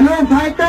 ายรูปใ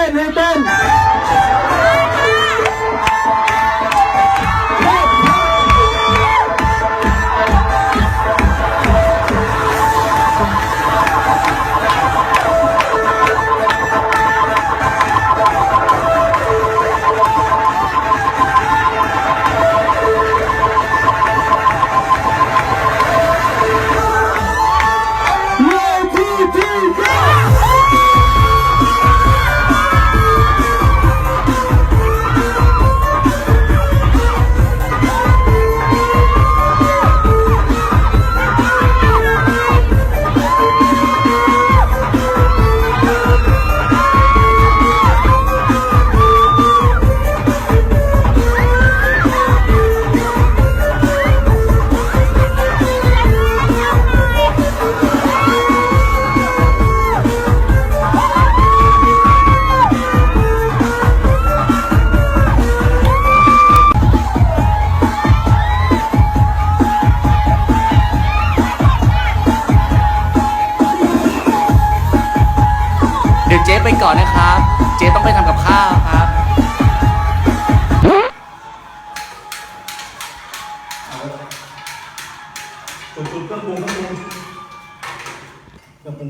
จ๊ไปก่อนนะครับ เจ๊ต้องไปทำกับข้าวครับจุดจุดเครื่องปรุงเครื่องปรุงเครื่องปรุง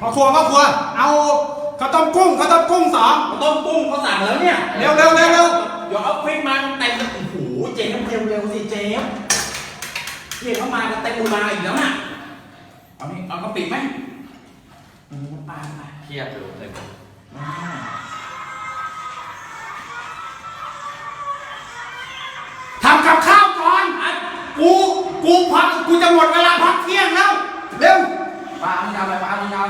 พ่อครัวพ่อครัว เอาข้าวต้มกุ้งข้าวต้มกุ้งสองต้มกุ้งเขาสั่งแล้วเนี่ยเร็วเร็วเร็วเร็วเดี๋ยวเอาพริกมาเต็มโอ้โหเจ๊เร็วเร็วสิเจ๊เจ๊เข้ามากันเต็มเวลาอีกแล้วน่ะเอานี่เอากระปิไหม อืมปลาเทียบเลยอ่าทำกับข้าวก่อนกูกูพักกูจะหมดเวลาพักเที่ยงแล้ว เร็วปลามึงทำอะไรปลามึงทำ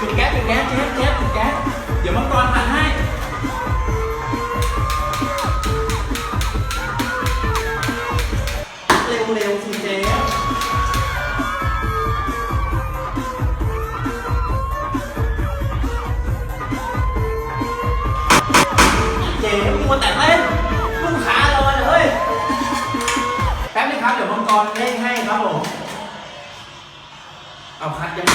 ปิงแก๊สปิงแก๊สเทสเทสปิงแก๊สเดี๋ยวมังกรหันให้ เร็วเร็วสิเจ๊ มึงมาแต่งเล่นลูกค้าเราอเฮ้ย แป๊บนึงครับ เดี๋ยวมังกรเล่นให้ครับผม เอาคัดยัง